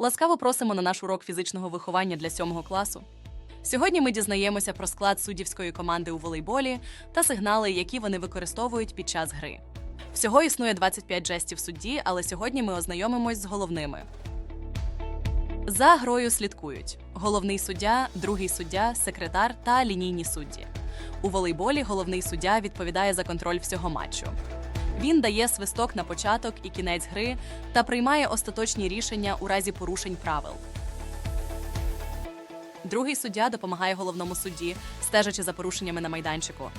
Ласкаво просимо на наш урок фізичного виховання для сьомого класу. Сьогодні ми дізнаємося про склад суддівської команди у волейболі та сигнали, які вони використовують під час гри. Всього існує 25 жестів судді, але сьогодні ми ознайомимось з головними. За грою слідкують головний суддя, другий суддя, секретар та лінійні судді. У волейболі головний суддя відповідає за контроль всього матчу. Він дає свисток на початок і кінець гри та приймає остаточні рішення у разі порушень правил. Другий суддя допомагає головному судді, стежачи за порушеннями на майданчику.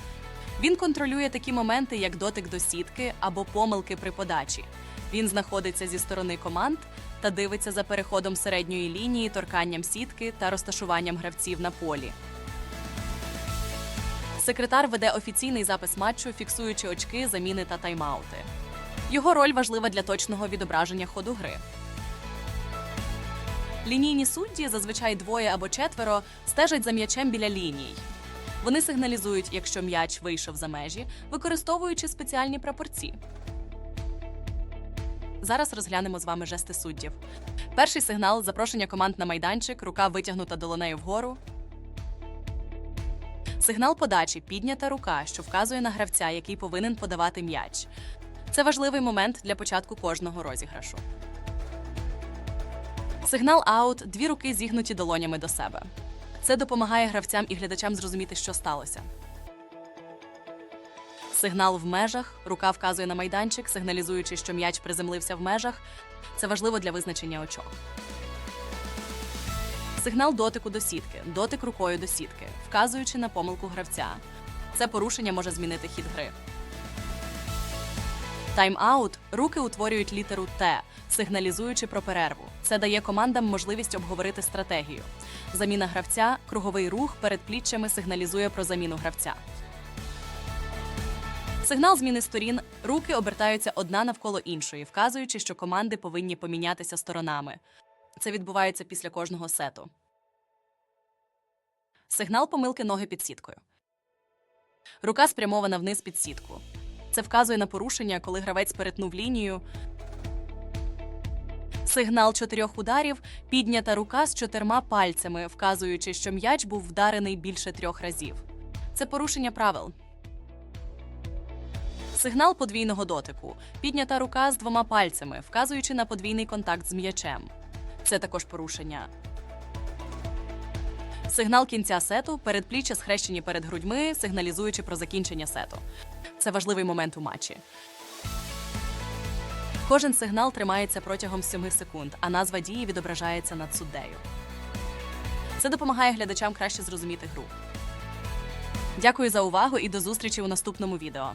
Він контролює такі моменти, як дотик до сітки або помилки при подачі. Він знаходиться зі сторони команд та дивиться за переходом середньої лінії, торканням сітки та розташуванням гравців на полі. Секретар веде офіційний запис матчу, фіксуючи очки, заміни та тайм-аути. Його роль важлива для точного відображення ходу гри. Лінійні судді, зазвичай двоє або четверо, стежать за м'ячем біля ліній. Вони сигналізують, якщо м'яч вийшов за межі, використовуючи спеціальні прапорці. Зараз розглянемо з вами жести суддів. Перший сигнал запрошення команд на майданчик, рука витягнута долонею вгору. Сигнал подачі піднята рука, що вказує на гравця, який повинен подавати м'яч. Це важливий момент для початку кожного розіграшу. Сигнал аут дві руки зігнуті долонями до себе. Це допомагає гравцям і глядачам зрозуміти, що сталося. Сигнал в межах рука вказує на майданчик, сигналізуючи, що м'яч приземлився в межах. Це важливо для визначення очок. Сигнал дотику до сітки, дотик рукою до сітки, вказуючи на помилку гравця. Це порушення може змінити хід гри. Тайм-аут руки утворюють літеру Т, сигналізуючи про перерву. Це дає командам можливість обговорити стратегію. Заміна гравця, круговий рух перед пліччями сигналізує про заміну гравця. Сигнал зміни сторін руки обертаються одна навколо іншої, вказуючи, що команди повинні помінятися сторонами. Це відбувається після кожного сету. Сигнал помилки ноги під сіткою. Рука спрямована вниз під сітку. Це вказує на порушення, коли гравець перетнув лінію. Сигнал чотирьох ударів піднята рука з чотирма пальцями, вказуючи, що м'яч був вдарений більше трьох разів. Це порушення правил. Сигнал подвійного дотику піднята рука з двома пальцями, вказуючи на подвійний контакт з м'ячем. Це також порушення. Сигнал кінця сету передпліччя схрещені перед грудьми, сигналізуючи про закінчення сету. Це важливий момент у матчі. Кожен сигнал тримається протягом 7 секунд, а назва дії відображається над суддею. Це допомагає глядачам краще зрозуміти гру. Дякую за увагу і до зустрічі у наступному відео.